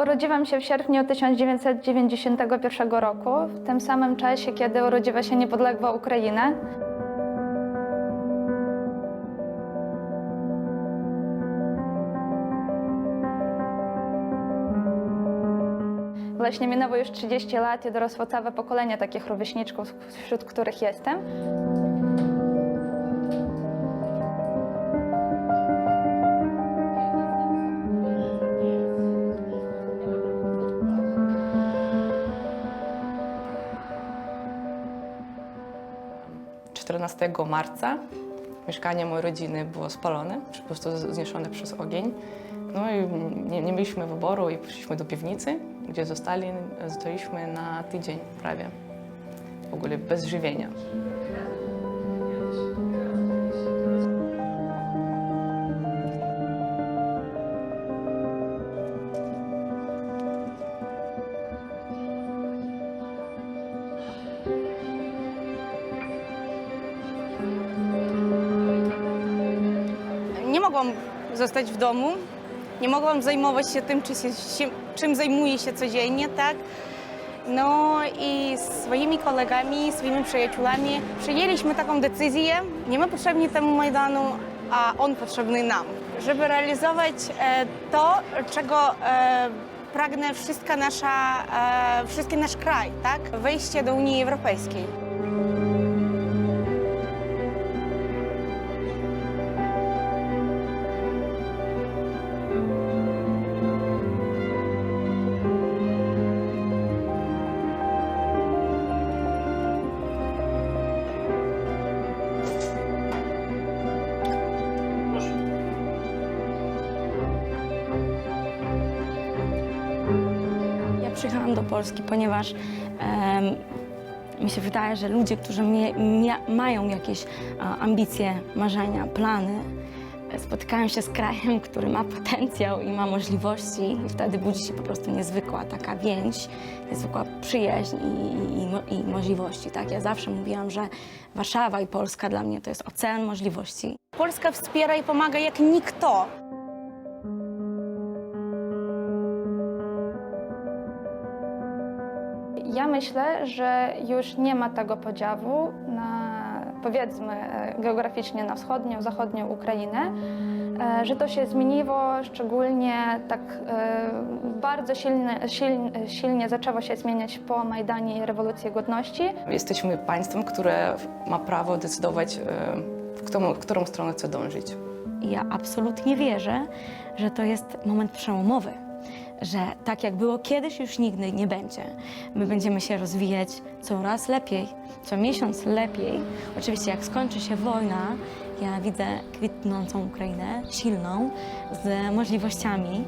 Urodziłam się w sierpniu 1991 roku, w tym samym czasie, kiedy urodziła się niepodległa Ukraina. Właśnie minęło już 30 lat i dorosło całe pokolenie takich rówieśniczków, wśród których jestem. - 14 marca mieszkanie mojej rodziny było spalone, po prostu zniszczone przez ogień. No i nie, nie mieliśmy wyboru i poszliśmy do piwnicy, gdzie zostali, zostaliśmy na tydzień prawie. W ogóle bez żywienia. Mogłam zostać w domu, nie mogłam zajmować się tym, czy się, się, czym zajmuję się codziennie, tak? No i swoimi kolegami, swoimi przyjaciółmi przyjęliśmy taką decyzję, nie my potrzebni temu Majdanu, a on potrzebny nam, żeby realizować e, to, czego e, pragnę wszystka nasza, e, wszystki nasz kraj, tak? Wejście do Unii Europejskiej. Przyjechałam do Polski, ponieważ mi się wydaje, że ludzie, którzy mia, mają jakieś a, ambicje, marzenia, plany, e, spotykają się z krajem, który ma potencjał i ma możliwości i wtedy budzi się po prostu niezwykła taka więź, niezwykła przyjaźń i, i, i możliwości. Tak? Ja zawsze mówiłam, że Warszawa i Polska dla mnie to jest ocean możliwości. Polska wspiera i pomaga jak nikt. Ja myślę, że już nie ma tego podziału na powiedzmy e, geograficznie na wschodnią, zachodnią Ukrainę, e, że to się zmieniło, szczególnie tak e, bardzo silnie, silnie, silnie zaczęło się zmieniać po Majdanie i rewolucji godności. Jesteśmy państwem, które ma prawo decydować, w którą, w którą stronę chce dążyć. Ja absolutnie wierzę, że to jest moment przełomowy. Że tak jak było kiedyś, już nigdy nie będzie. My będziemy się rozwijać coraz lepiej, co miesiąc lepiej. Oczywiście, jak skończy się wojna, ja widzę kwitnącą Ukrainę, silną, z możliwościami